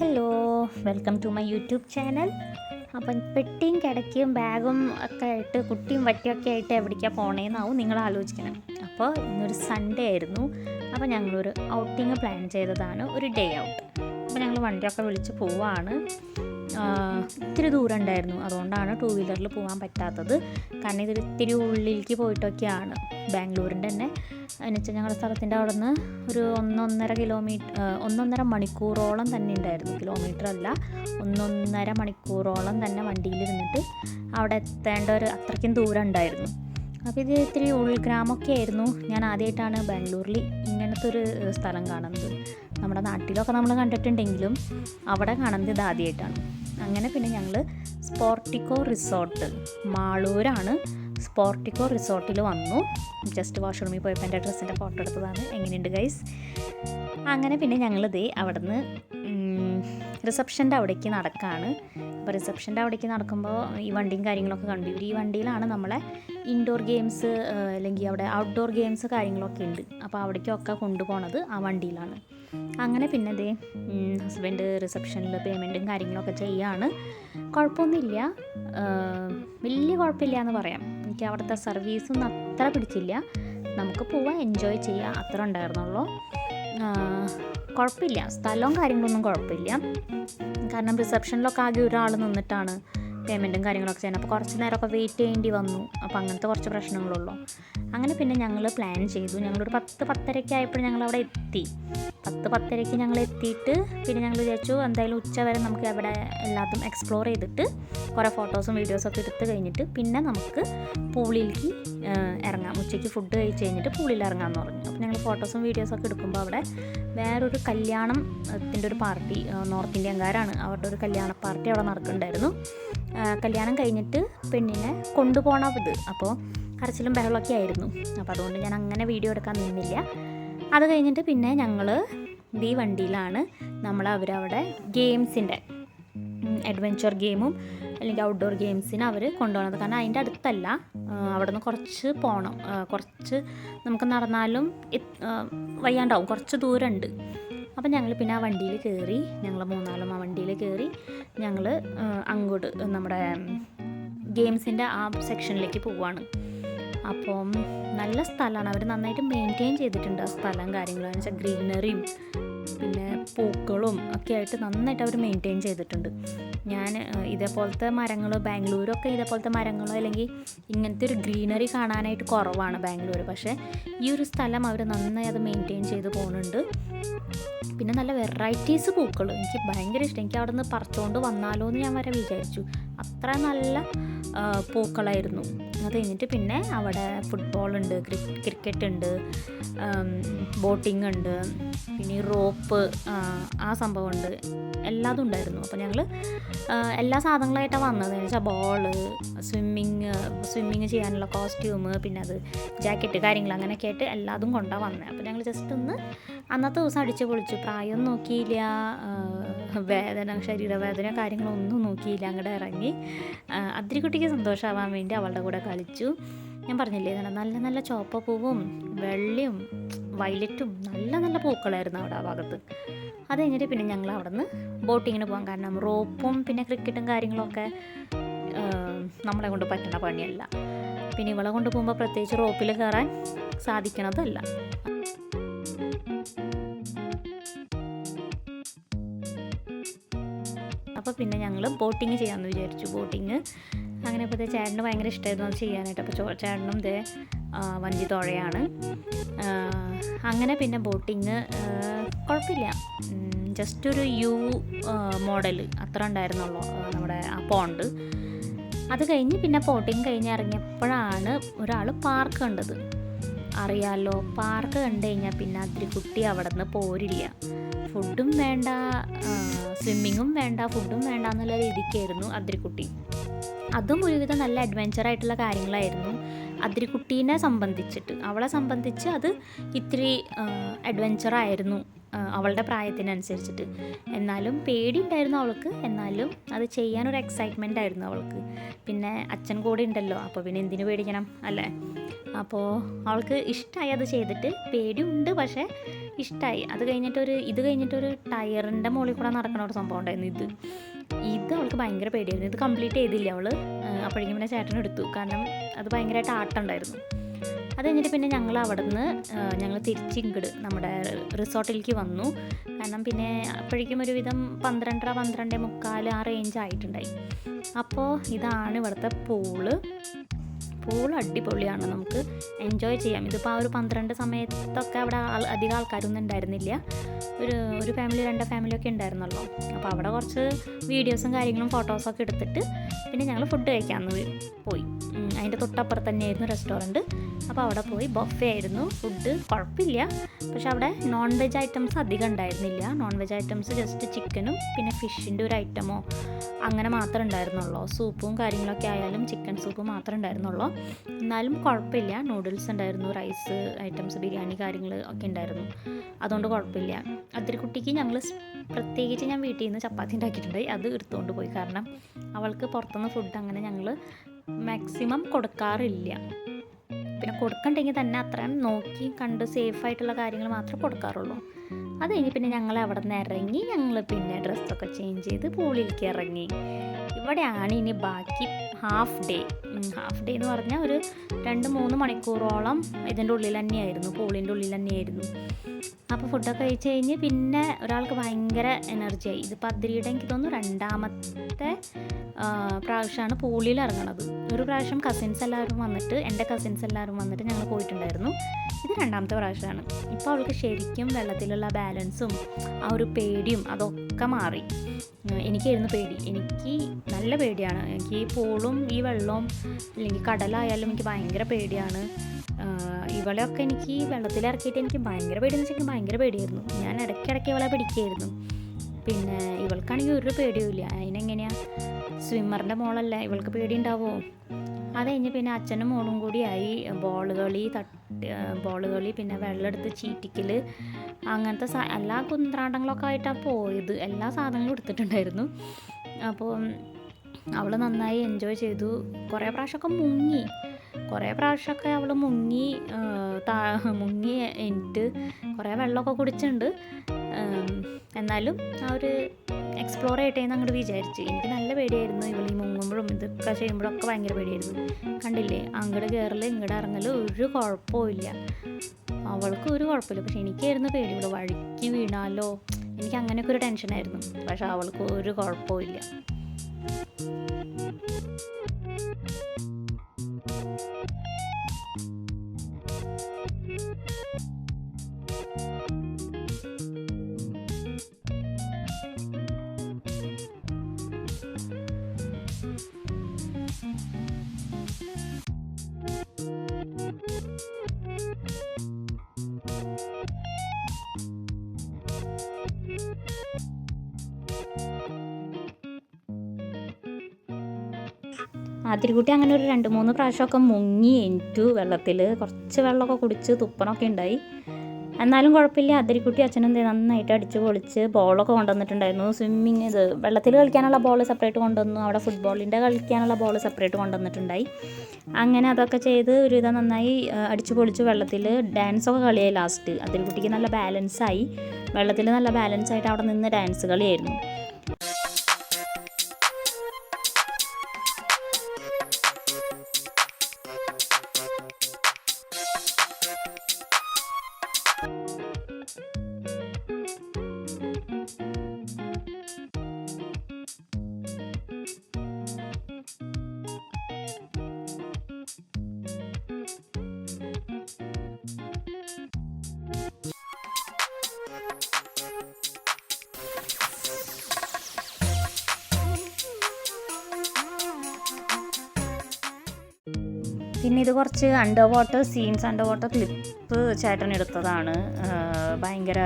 Hello welcome to my YouTube channel അപ്പം പെട്ടിയും കിടക്കിയും ബാഗും ഒക്കെ ആയിട്ട് കുട്ടിയും വട്ടിയൊക്കെ ആയിട്ട് എവിടേക്കാണ് പോണേന്നാവും നിങ്ങൾ ആലോചിക്കണം. അപ്പോൾ ഇന്നൊരു സൺഡേ ആയിരുന്നു. അപ്പോൾ ഞങ്ങളൊരു ഔട്ടിങ് പ്ലാൻ ചെയ്തതാണ്. ഒരു ഡേ ഔട്ട് അപ്പോൾ ഞങ്ങൾ വണ്ടിയൊക്കെ വിളിച്ച് പോവാണ്. ഇത്തിരി ദൂരം ഉണ്ടായിരുന്നു. അതുകൊണ്ടാണ് ടൂ വീലറിൽ പോകാൻ പറ്റാത്തത്. കാരണം ഇത് ഇത്തിരി ഉള്ളിലേക്ക് പോയിട്ടൊക്കെയാണ്. ബാംഗ്ലൂരിന്റെ തന്നെ. എന്നുവെച്ചാൽ ഞങ്ങളുടെ സ്ഥലത്തിന്റെ അവിടെ നിന്ന് ഒരു ഒന്നൊന്നര കിലോമീറ്റർ ഒന്നൊന്നര മണിക്കൂറോളം തന്നെ ഉണ്ടായിരുന്നു. കിലോമീറ്റർ അല്ല ഒന്നൊന്നര മണിക്കൂറോളം തന്നെ വണ്ടിയിൽ ഇരുന്നിട്ട് അവിടെ എത്തേണ്ട ഒരു അത്രയ്ക്കും ദൂരം ഉണ്ടായിരുന്നു. അപ്പോൾ ഇത് ഇത്തിരി ഉൾഗ്രാമമൊക്കെ ആയിരുന്നു. ഞാൻ ആദ്യമായിട്ടാണ് ബാംഗ്ലൂരിൽ ഇങ്ങനത്തെ ഒരു സ്ഥലം കാണുന്നത്. നമ്മുടെ നാട്ടിലൊക്കെ നമ്മൾ കണ്ടിട്ടുണ്ടെങ്കിലും അവിടെ കാണുന്നത് ഇത് ആദ്യമായിട്ടാണ്. അങ്ങനെ പിന്നെ ഞങ്ങൾ സ്പോർട്ടിക്കോ റിസോർട്ട് മാളൂരാണ് സ്പോർട്ടിക്കോ റിസോർട്ടിൽ വന്നു. ജസ്റ്റ് വാഷ്റൂമിൽ പോയപ്പോൾ എന്റെ ഡ്രസ്സിന്റെ ഫോട്ടോ എടുത്തതാണ്. എങ്ങനെയുണ്ട് ഗൈസ് അങ്ങനെ പിന്നെ ഞങ്ങൾ ദേ അവിടുന്ന് റിസപ്ഷന്റെ അവിടേക്ക് നടക്കുകയാണ് അപ്പോൾ റിസപ്ഷന്റെ അവിടേക്ക് നടക്കുമ്പോൾ ഈ വണ്ടിയും കാര്യങ്ങളൊക്കെ കണ്ടു. ഇവർ ഈ വണ്ടിയിലാണ് നമ്മളെ ഇൻഡോർ ഗെയിംസ് അല്ലെങ്കിൽ അവിടെ ഔട്ട്ഡോർ ഗെയിംസ് കാര്യങ്ങളൊക്കെ ഉണ്ട്. അപ്പോൾ അവിടേക്കൊക്കെ കൊണ്ടുപോണത് ആ വണ്ടിയിലാണ്. അങ്ങനെ പിന്നെ ദേ ഹസ്ബൻഡ് റിസപ്ഷനിൽ പേയ്മെന്റും കാര്യങ്ങളൊക്കെ ചെയ്യാണ്. കുഴപ്പമൊന്നുമില്ല. വലിയ കുഴപ്പമില്ല എന്ന് പറയാം. എനിക്ക് അവിടുത്തെ സർവീസൊന്നും അത്ര പിടിച്ചില്ല. നമുക്ക് പോവാം എൻജോയ് ചെയ്യാം. അത്ര ഉണ്ടായിരുന്നുള്ളൂ. കുഴപ്പമില്ല. സ്ഥലവും കാര്യങ്ങളൊന്നും കുഴപ്പമില്ല. കാരണം റിസപ്ഷനിലൊക്കെ ആകെ ഒരാൾ നിന്നിട്ടാണ് പേയ്മെന്റും കാര്യങ്ങളൊക്കെ ചെയ്യുന്നത്. അപ്പോൾ കുറച്ച് നേരമൊക്കെ വെയിറ്റ് ചെയ്യേണ്ടി വന്നു. അപ്പോൾ അങ്ങനത്തെ കുറച്ച് പ്രശ്നങ്ങളുള്ളൂ. അങ്ങനെ പിന്നെ ഞങ്ങൾ പ്ലാൻ ചെയ്തു. ഞങ്ങളൊരു പത്ത് പത്തരയ്ക്ക് ആയപ്പോൾ ഞങ്ങൾ അവിടെ എത്തി. പത്ത് പത്തരയ്ക്ക് ഞങ്ങൾ എത്തിയിട്ട് പിന്നെ ഞങ്ങൾ വിചാരിച്ചു എന്തായാലും ഉച്ച വരെ നമുക്ക് അവിടെ എല്ലാത്തും എക്സ്പ്ലോർ ചെയ്തിട്ട് കുറേ ഫോട്ടോസും വീഡിയോസും ഒക്കെ എടുത്ത് കഴിഞ്ഞിട്ട് പിന്നെ നമുക്ക് പൂളിലേക്ക് ഇറങ്ങാം. ഉച്ചയ്ക്ക് ഫുഡ് കഴിച്ച് കഴിഞ്ഞിട്ട് പൂളിൽ ഇറങ്ങാമെന്ന് പറഞ്ഞു. അപ്പോൾ ഞങ്ങൾ ഫോട്ടോസും വീഡിയോസും ഒക്കെ എടുക്കുമ്പോൾ അവിടെ വേറൊരു കല്യാണം ത്തിന്റെ ഒരു പാർട്ടി നോർത്ത് ഇന്ത്യൻകാരാണ് അവരുടെ ഒരു കല്യാണ പാർട്ടി അവിടെ നടക്കുന്നുണ്ടായിരുന്നു. കല്യാണം കഴിഞ്ഞിട്ട് പെണ്ണിനെ കൊണ്ടുപോകണം ഇത്. അപ്പോൾ കരച്ചിലും ബഹളമൊക്കെ ആയിരുന്നു. അപ്പോൾ അതുകൊണ്ട് ഞാൻ അങ്ങനെ വീഡിയോ എടുക്കാൻ നിന്നില്ല. അത് കഴിഞ്ഞിട്ട് പിന്നെ ഞങ്ങൾ ഈ വണ്ടിയിലാണ് നമ്മൾ അവരവിടെ ഗെയിംസിന്റെ അഡ്വഞ്ചർ ഗെയിമും അല്ലെങ്കിൽ ഔട്ട്ഡോർ ഗെയിംസിന് അവർ കൊണ്ടുപോകുന്നത്. കാരണം അതിന്റെ അടുത്തല്ല അവിടെ നിന്ന് കുറച്ച് പോകണം കുറച്ച് നമുക്ക് നടന്നാലും വയ്യാണ്ടാവും. കുറച്ച് ദൂരമുണ്ട്. അപ്പം ഞങ്ങൾ പിന്നെ ആ വണ്ടിയിൽ കയറി ഞങ്ങൾ മൂന്നാളും ആ വണ്ടിയിൽ കയറി ഞങ്ങൾ അങ്ങോട്ട് നമ്മുടെ ഗെയിംസിന്റെ ആ സെക്ഷനിലേക്ക് പോവാണ്. അപ്പം നല്ല സ്ഥലമാണ്. അവർ നന്നായിട്ട് മെയിന്റെയിൻ ചെയ്തിട്ടുണ്ട് ആ സ്ഥലം കാര്യങ്ങളും. വെച്ചാൽ ഗ്രീനറിയും പിന്നെ പൂക്കളും ഒക്കെ ആയിട്ട് നന്നായിട്ട് അവർ മെയിന്റെയിൻ ചെയ്തിട്ടുണ്ട്. ഞാൻ ഇതേപോലത്തെ മരങ്ങൾ ബാംഗ്ലൂരൊക്കെ ഇതേപോലത്തെ മരങ്ങളോ അല്ലെങ്കിൽ ഇങ്ങനത്തെ ഒരു ഗ്രീനറി കാണാനായിട്ട് കുറവാണ് ബാംഗ്ലൂർ പക്ഷേ ഈ ഒരു സ്ഥലം അവർ നന്നായി അത് മെയിന്റെയിൻ ചെയ്ത് പോകുന്നുണ്ട് പിന്നെ നല്ല വെറൈറ്റീസ് പൂക്കൾ എനിക്ക് ഭയങ്കര ഇഷ്ടം. എനിക്ക് അവിടെ നിന്ന് പറിച്ചുകൊണ്ട് വന്നാലോ എന്ന് ഞാൻ വരെ വിചാരിച്ചു. അത്ര നല്ല പൂക്കളായിരുന്നു. അത് കഴിഞ്ഞിട്ട് പിന്നെ അവിടെ ഫുട്ബോൾ ഉണ്ട് ക്രിക്കറ്റ് ഉണ്ട് ബോട്ടിംഗ് ഉണ്ട് പിന്നെ റോപ്പ് ആ സംഭവമുണ്ട് എല്ലാതും ഉണ്ടായിരുന്നു. അപ്പോൾ ഞങ്ങൾ എല്ലാ സാധനങ്ങളായിട്ടാണ് വന്നത്. എന്ന് വെച്ചാൽ ബോൾ സ്വിമ്മിങ് സ്വിമ്മിങ് ചെയ്യാനുള്ള കോസ്റ്റ്യൂം പിന്നെ അത് ജാക്കറ്റ് കാര്യങ്ങൾ അങ്ങനെയൊക്കെ ആയിട്ട് എല്ലാതും കൊണ്ടാണ് വന്നത് അപ്പോൾ ഞങ്ങൾ ജസ്റ്റ് ഒന്ന് അന്നത്തെ ദിവസം അടിച്ചു പൊളിച്ചു. പ്രായം നോക്കിയില്ല വേദന ശരീരവേദന കാര്യങ്ങളൊന്നും നോക്കിയില്ല. അങ്ങോട്ട് ഇറങ്ങി. അതിരിക്കുട്ടിക്ക് സന്തോഷമാവാൻ വേണ്ടി അവളുടെ കൂടെ കളിച്ചു. ഞാൻ പറഞ്ഞില്ലേ നല്ല നല്ല ചോപ്പ പൂവും വെള്ളയും വയലറ്റും നല്ല നല്ല പൂക്കളായിരുന്നു അവിടെ ആ ഭാഗത്ത്. അത് കഴിഞ്ഞിട്ട് പിന്നെ ഞങ്ങൾ അവിടെ നിന്ന് ബോട്ടിങ്ങിന് പോകാൻ കാരണം റോപ്പും പിന്നെ ക്രിക്കറ്റും കാര്യങ്ങളൊക്കെ നമ്മളെ കൊണ്ട് പറ്റുന്ന പണിയല്ല. പിന്നെ ഇവളെ കൊണ്ട് പോകുമ്പോൾ പ്രത്യേകിച്ച് റോപ്പിൽ കയറാൻ സാധിക്കണതല്ല. അപ്പോൾ പിന്നെ ഞങ്ങൾ ബോട്ടിങ് ചെയ്യാമെന്ന് വിചാരിച്ചു ബോട്ടിങ്. അങ്ങനെ ഇപ്പോൾ ചേട്ടന് ഭയങ്കര ഇഷ്ടമായിരുന്നു അത് ചെയ്യാനായിട്ട്. അപ്പോൾ ചേട്ടനും ഇതേ വഞ്ചി തുഴയാണ്. അങ്ങനെ പിന്നെ ബോട്ടിങ് കുഴപ്പമില്ല. ജസ്റ്റ് ഒരു യു മോഡൽ അത്ര ഉണ്ടായിരുന്നുള്ളൂ നമ്മുടെ ആ പോണ്ട്. അത് കഴിഞ്ഞ് പിന്നെ ബോട്ടിങ് കഴിഞ്ഞ് ഇറങ്ങിയപ്പോഴാണ് ഒരാൾ പാർക്ക് കണ്ടത്. അറിയാലോ പാർക്ക് കണ്ടു കഴിഞ്ഞാൽ പിന്നെ അതിരി കുട്ടി അവിടെ നിന്ന് പോരില്ല. ഫുഡും വേണ്ട സ്വിമ്മിങ്ങും വേണ്ട ഫുഡും വേണ്ട എന്നുള്ള രീതിക്കായിരുന്നു അതിരിക്കുട്ടി അതും ഒരുവിധം നല്ല അഡ്വഞ്ചർ ആയിട്ടുള്ള കാര്യങ്ങളായിരുന്നു അതിരിക്കുട്ടീനെ സംബന്ധിച്ചിട്ട്. അവളെ സംബന്ധിച്ച് അത് ഇത്തിരി ആ, അവളുടെ പ്രായത്തിനനുസരിച്ചിട്ട്. എന്നാലും പേടി ഉണ്ടായിരുന്നു അവൾക്ക്. എന്നാലും അത് ചെയ്യാനൊരു എക്സൈറ്റ്മെന്റ് ആയിരുന്നു അവൾക്ക്. പിന്നെ അച്ഛൻ കൂടെ ഉണ്ടല്ലോ അപ്പോൾ പിന്നെ എന്തിനു പേടിക്കണം അല്ലേ? അപ്പോൾ അവൾക്ക് ഇഷ്ടമായി അത് ചെയ്തിട്ട്. പേടിയുണ്ട് പക്ഷേ ഇഷ്ടമായി അത് കഴിഞ്ഞിട്ടൊരു ഇത് കഴിഞ്ഞിട്ടൊരു ടയറിന്റെ മുകളിൽ കൂടെ നടക്കുന്ന ഒരു സംഭവം ഉണ്ടായിരുന്നു ഇത്. ഇത് അവൾക്ക് ഭയങ്കര പേടിയായിരുന്നു. ഇത് കംപ്ലീറ്റ് ചെയ്തില്ല അവൾ അപ്പോഴേക്കും പിന്നെ ചേട്ടൻ എടുത്തു. കാരണം അത് ഭയങ്കരമായിട്ട് ആട്ടമുണ്ടായിരുന്നു അത് കഴിഞ്ഞിട്ട് പിന്നെ ഞങ്ങൾ അവിടെ നിന്ന് ഞങ്ങൾ തിരിച്ചിങ്ങട് നമ്മുടെ റിസോർട്ടിലേക്ക് വന്നു. കാരണം പിന്നെ അപ്പോഴേക്കും ഒരുവിധം പന്ത്രണ്ടര പന്ത്രണ്ട് മുക്കാൽ ആ റേഞ്ച് ആയിട്ടുണ്ടായി. അപ്പോൾ ഇതാണ് ഇവിടുത്തെ പൂൾ പൂൾ അടിപൊളിയാണ്. നമുക്ക് എൻജോയ് ചെയ്യാം. ഇതിപ്പോൾ ആ ഒരു പന്ത്രണ്ട് സമയത്തൊക്കെ അവിടെ അധികം ആൾക്കാരൊന്നും ഉണ്ടായിരുന്നില്ല. ഒരു ഒരു ഫാമിലി രണ്ട് ഫാമിലിയൊക്കെ ഉണ്ടായിരുന്നല്ലോ അപ്പോൾ അവിടെ കുറച്ച് വീഡിയോസും കാര്യങ്ങളും ഫോട്ടോസൊക്കെ എടുത്തിട്ട് പിന്നെ ഞങ്ങൾ ഫുഡ് കഴിക്കാമെന്ന് പോയി. അതിന്റെ തൊട്ടപ്പുറത്ത് തന്നെയായിരുന്നു റെസ്റ്റോറന്റ് അപ്പോൾ അവിടെ പോയി ബഫേ ആയിരുന്നു. ഫുഡ് കുഴപ്പമില്ല. പക്ഷെ അവിടെ നോൺ വെജ് ഐറ്റംസ് അധികം ഉണ്ടായിരുന്നില്ല. നോൺ വെജ് ഐറ്റംസ് ജസ്റ്റ് ചിക്കനും പിന്നെ ഫിഷിന്റെ ഒരു ഐറ്റമോ അങ്ങനെ മാത്രമേ ഉണ്ടായിരുന്നുള്ളൂ. സൂപ്പും കാര്യങ്ങളൊക്കെ ആയാലും ചിക്കൻ സൂപ്പ് മാത്രമേ ഉണ്ടായിരുന്നുള്ളൂ. എന്നാലും കുഴപ്പമില്ല. നൂഡിൽസ് ഉണ്ടായിരുന്നു റൈസ് ഐറ്റംസ് ബിരിയാണി കാര്യങ്ങൾ ഒക്കെ ഉണ്ടായിരുന്നു. അതുകൊണ്ട് കുഴപ്പമില്ല. അതിരി കുട്ടിക്ക് ഞങ്ങൾ പ്രത്യേകിച്ച് ഞാൻ വീട്ടിൽ നിന്ന് ചപ്പാത്തി ഉണ്ടാക്കിയിട്ടുണ്ടായി അത് എടുത്തുകൊണ്ട് പോയി. കാരണം അവൾക്ക് പുറത്തുനിന്ന് ഫുഡ് അങ്ങനെ ഞങ്ങൾ മാക്സിമം കൊടുക്കാറില്ല. പിന്നെ കൊടുക്കണ്ടെങ്കിൽ തന്നെ അത്രയും നോക്കി കണ്ട് സേഫായിട്ടുള്ള കാര്യങ്ങൾ മാത്രമേ കൊടുക്കാറുള്ളൂ. അത് കഴിഞ്ഞ് പിന്നെ ഞങ്ങൾ അവിടെ നിന്ന് ഇറങ്ങി ഞങ്ങൾ പിന്നെ ഡ്രസ്സൊക്കെ ചേഞ്ച് ചെയ്ത് പൂളിലേക്ക് ഇറങ്ങി. ഇവിടെയാണ് ഇനി ബാക്കി ഹാഫ് ഡേ ഹാഫ് ഡേ എന്ന് പറഞ്ഞാൽ ഒരു രണ്ട് മൂന്ന് മണിക്കൂറോളം ഇതിന്റെ ഉള്ളിൽ തന്നെയായിരുന്നു പൂളിന്റെ ഉള്ളിൽ തന്നെയായിരുന്നു. അപ്പോൾ ഫുഡൊക്കെ കഴിച്ച് കഴിഞ്ഞ് പിന്നെ ഒരാൾക്ക് ഭയങ്കര എനർജിയായി ഇത് പതിരിയുടെ എനിക്ക് തോന്നുന്നു രണ്ടാമത്തെ പ്രാവശ്യമാണ് പൂളിയിൽ ഇറങ്ങണത്. ഒരു പ്രാവശ്യം കസിൻസ് എല്ലാവരും വന്നിട്ട് എന്റെ കസിൻസ് എല്ലാവരും വന്നിട്ട് ഞങ്ങൾ പോയിട്ടുണ്ടായിരുന്നു. ഇത് രണ്ടാമത്തെ പ്രാവശ്യമാണ് ഇപ്പോൾ അവൾക്ക് ശരിക്കും വെള്ളത്തിലുള്ള ബാലൻസും ആ ഒരു പേടിയും അതൊക്കെ മാറി. എനിക്കായിരുന്നു പേടി. എനിക്ക് നല്ല പേടിയാണ്. എനിക്ക് ഈ പൂളും ഈ വെള്ളവും അല്ലെങ്കിൽ കടലായാലും എനിക്ക് ഭയങ്കര പേടിയാണ്. ഇവളെയൊക്കെ എനിക്ക് വെള്ളത്തിലിറക്കിയിട്ട് എനിക്ക് ഭയങ്കര പേടിയെന്ന് വെച്ചാൽ ഭയങ്കര പേടിയായിരുന്നു. ഞാൻ ഇടയ്ക്കിടയ്ക്ക് ഇവളെ പിടിക്കുകയായിരുന്നു പിന്നെ ഇവൾക്കാണെങ്കിൽ ഒരു പേടിയുമില്ല. അതിനെങ്ങനെയാ? സ്വിമ്മറിന്റെ മോളല്ലേ ഇവൾക്ക് പേടി ഉണ്ടാവുമോ അത് കഴിഞ്ഞ് പിന്നെ അച്ഛനും മോളും കൂടിയായി ബോൾ കളി തട്ട് ബോൾ കളി പിന്നെ വെള്ളം എടുത്ത് ചീറ്റിക്കൽ അങ്ങനത്തെ സാ എല്ലാ കുന്ത്രാണ്ടങ്ങളൊക്കെ ആയിട്ടാണ് പോയത്. എല്ലാ സാധനങ്ങളും എടുത്തിട്ടുണ്ടായിരുന്നു. അപ്പോൾ അവൾ നന്നായി എൻജോയ് ചെയ്തു. കുറേ പ്രാവശ്യമൊക്കെ മുങ്ങി. കുറേ പ്രാവശ്യമൊക്കെ അവൾ മുങ്ങി താ മുങ്ങി എനിക്ക് കുറേ വെള്ളമൊക്കെ കുടിച്ചിട്ടുണ്ട്. എന്നാലും ആ ഒരു എക്സ്പ്ലോർ ചെയ്യട്ടെ എന്ന് അങ്ങോട്ട് വിചാരിച്ച്. എനിക്ക് നല്ല പേടിയായിരുന്നു ഇവൾ ഈ മുങ്ങുമ്പോഴും ഇതൊക്കെ ചെയ്യുമ്പോഴും ഒക്കെ ഭയങ്കര പേടിയായിരുന്നു. കണ്ടില്ലേ? അങ്ങോട്ട് കയറൽ ഇങ്ങോട്ട് ഇറങ്ങൽ ഒരു കുഴപ്പമില്ല അവൾക്ക് ഒരു കുഴപ്പമില്ല. പക്ഷെ എനിക്കായിരുന്നു പേടി. ഇവിടെ വഴിക്ക് വീണാലോ? എനിക്ക് അങ്ങനെയൊക്കെ ഒരു ടെൻഷനായിരുന്നു പക്ഷെ അവൾക്ക് ഒരു കുഴപ്പമില്ല ആതിരിക്കുട്ടി അങ്ങനെ ഒരു രണ്ട് മൂന്ന് പ്രാവശ്യമൊക്കെ മുങ്ങി എനിറ്റു വെള്ളത്തിൽ കുറച്ച് വെള്ളമൊക്കെ കുടിച്ച് തുപ്പണമൊക്കെ ഉണ്ടായി. എന്നാലും കുഴപ്പമില്ല. അതിരിക്കുട്ടി അച്ഛനും ദേ നന്നായിട്ട് അടിച്ച് പൊളിച്ച് ബോളൊക്കെ കൊണ്ടുവന്നിട്ടുണ്ടായിരുന്നു. സ്വിമ്മിങ് ഇത് വെള്ളത്തിൽ കളിക്കാനുള്ള ബോൾ സെപ്പറേറ്റ് കൊണ്ടുവന്നു. അവിടെ ഫുട്ബോളിന്റെ കളിക്കാനുള്ള ബോൾ സെപ്പറേറ്റ് കൊണ്ടുവന്നിട്ടുണ്ടായി. അങ്ങനെ അതൊക്കെ ചെയ്ത് ഒരുവിധം നന്നായി അടിച്ച് പൊളിച്ച് വെള്ളത്തിൽ ഡാൻസൊക്കെ കളിയായി ലാസ്റ്റ് അതിരിക്കുട്ടിക്ക് നല്ല ബാലൻസായി വെള്ളത്തിൽ നല്ല ബാലൻസ് ആയിട്ട് അവിടെ നിന്ന് ഡാൻസ് കളിയായിരുന്നു. പിന്നെ ഇത് കുറച്ച് under water scenes under water clip ചേട്ടൻ എടുത്തതാണ്. ഭയങ്കര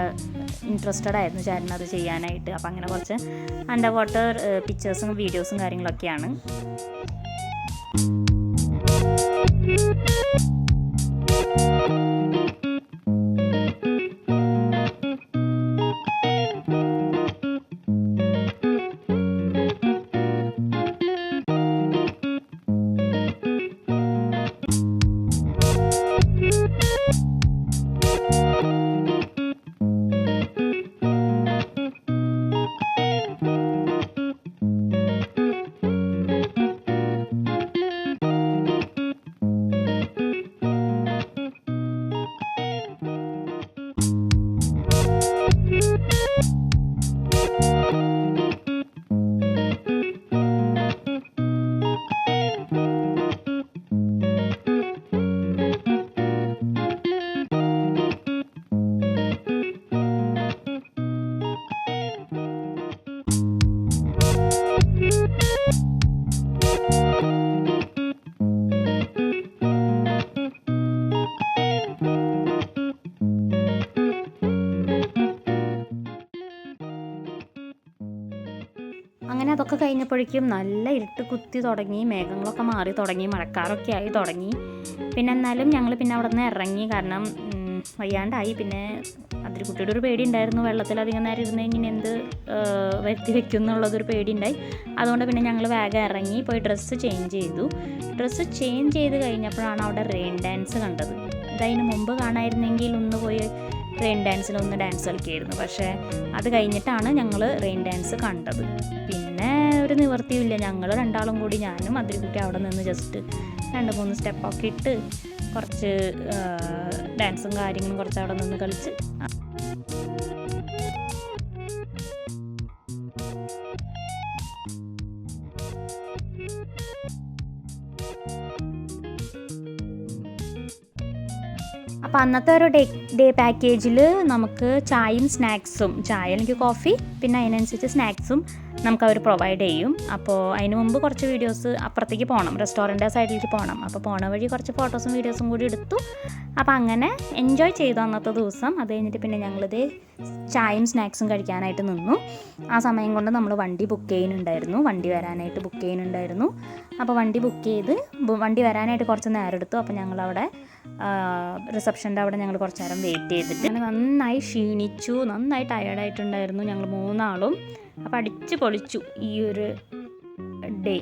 ഇൻട്രസ്റ്റഡ് ആയിരുന്നു ചേട്ടൻ അത് ചെയ്യാനായിട്ട്. അപ്പം അങ്ങനെ കുറച്ച് അണ്ടർ വാട്ടർ പിക്ചേഴ്സും വീഡിയോസും കാര്യങ്ങളൊക്കെയാണ്. അങ്ങനെ അതൊക്കെ കഴിഞ്ഞപ്പോഴേക്കും നല്ല ഇരുട്ട് കുത്തി തുടങ്ങി മേഘങ്ങളൊക്കെ മാറി തുടങ്ങി മഴക്കാറൊക്കെ ആയി തുടങ്ങി. പിന്നെ എന്നാലും ഞങ്ങൾ പിന്നെ അവിടെ നിന്ന് ഇറങ്ങി. കാരണം വയ്യാണ്ടായി. പിന്നെ അതിൽ കുട്ടിയുടെ ഒരു പേടി ഉണ്ടായിരുന്നു. വെള്ളത്തിൽ അധികം നേരം ഇരുന്ന് ഇങ്ങനെ എന്ത് വരുത്തി വെക്കും എന്നുള്ളതൊരു പേടി ഉണ്ടായി. അതുകൊണ്ട് പിന്നെ ഞങ്ങൾ വേഗം ഇറങ്ങി പോയി ഡ്രസ്സ് ചേഞ്ച് ചെയ്തു. ഡ്രസ്സ് ചേഞ്ച് ചെയ്ത് കഴിഞ്ഞപ്പോഴാണ് അവിടെ റെയിൻ ഡാൻസ് കണ്ടത്. ഇതതിന് മുമ്പ് കാണായിരുന്നെങ്കിൽ ഒന്ന് പോയി റെയിൻ ഡാൻസിൽ ഒന്ന് ഡാൻസ് കളിക്കുമായിരുന്നു പക്ഷേ അത് കഴിഞ്ഞിട്ടാണ് ഞങ്ങൾ റെയിൻ ഡാൻസ് കണ്ടത്. പിന്നെ ഒരു നിവർത്തിയില്ല ഞങ്ങൾ രണ്ടാളും കൂടി ഞാനും അതിരിക്കുട്ടി അവിടെ നിന്ന് ജസ്റ്റ് രണ്ട് മൂന്ന് സ്റ്റെപ്പൊക്കെ ഇട്ട് കുറച്ച് ഡാൻസും കാര്യങ്ങളും കുറച്ച് അവിടെ നിന്ന് കളിച്ച് അപ്പോൾ അന്നത്തെ ഒരു ഡേ ഡേ പാക്കേജിൽ നമുക്ക് ചായയും സ്നാക്സും ചായ അല്ലെങ്കിൽ കോഫി പിന്നെ അതിനനുസരിച്ച് സ്നാക്സും നമുക്ക് അവർ പ്രൊവൈഡ് ചെയ്യും. അപ്പോൾ അതിന് മുമ്പ് കുറച്ച് വീഡിയോസ് അപ്പുറത്തേക്ക് പോകണം റെസ്റ്റോറന്റ് സൈഡിലേക്ക് പോകണം അപ്പോൾ പോണ വഴി കുറച്ച് ഫോട്ടോസും വീഡിയോസും കൂടി എടുത്തു. അപ്പോൾ അങ്ങനെ എൻജോയ് ചെയ്തു അന്നത്തെ ദിവസം. അത് കഴിഞ്ഞിട്ട് പിന്നെ ഞങ്ങളിത് ചായയും സ്നാക്സും കഴിക്കാനായിട്ട് നിന്നു. ആ സമയം കൊണ്ട് നമ്മൾ വണ്ടി ബുക്ക് ചെയ്യുന്നുണ്ടായിരുന്നു. വണ്ടി വരാനായിട്ട് ബുക്ക് ചെയ്യുന്നുണ്ടായിരുന്നു. അപ്പോൾ വണ്ടി ബുക്ക് ചെയ്ത് വണ്ടി വരാനായിട്ട് കുറച്ച് നേരം എടുത്തു. അപ്പോൾ ഞങ്ങളവിടെ റിസപ്ഷന്റെ അവിടെ ഞങ്ങൾ കുറച്ച് നേരം വെയിറ്റ് ചെയ്തിട്ട് ഞങ്ങൾ നന്നായി ക്ഷീണിച്ചു നന്നായി ടയേർഡായിട്ടുണ്ടായിരുന്നു ഞങ്ങൾ മൂന്നാളും. അപ്പോൾ അടിച്ച് പൊളിച്ചു ഈ ഒരു ഡേ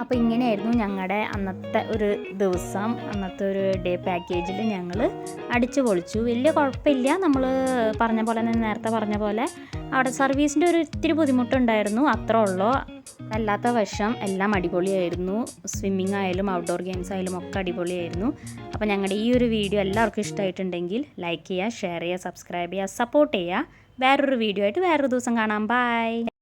അപ്പോൾ ഇങ്ങനെയായിരുന്നു ഞങ്ങളുടെ അന്നത്തെ ഒരു ദിവസം. അന്നത്തെ ഒരു ഡേ പാക്കേജിൽ ഞങ്ങൾ അടിച്ച് പൊളിച്ചു. വലിയ കുഴപ്പമില്ല നമ്മൾ പറഞ്ഞ പോലെ തന്നെ നേരത്തെ പറഞ്ഞ പോലെ അവിടെ സർവീസിന്റെ ഒരു ഇത്തിരി ബുദ്ധിമുട്ടുണ്ടായിരുന്നു. അത്രേ ഉള്ളൂ. അല്ലാത്ത വശം എല്ലാം അടിപൊളിയായിരുന്നു. സ്വിമ്മിങ് ആയാലും ഔട്ട്ഡോർ ഗെയിംസ് ആയാലും ഒക്കെ അടിപൊളിയായിരുന്നു. അപ്പോൾ ഞങ്ങളുടെ ഈ ഒരു വീഡിയോ എല്ലാവർക്കും ഇഷ്ടമായിട്ടുണ്ടെങ്കിൽ ലൈക്ക് ചെയ്യുക ഷെയർ ചെയ്യുക സബ്സ്ക്രൈബ് ചെയ്യുക സപ്പോർട്ട് ചെയ്യുക. വേറൊരു വീഡിയോ ആയിട്ട് വേറൊരു ദിവസം കാണാം. ബൈ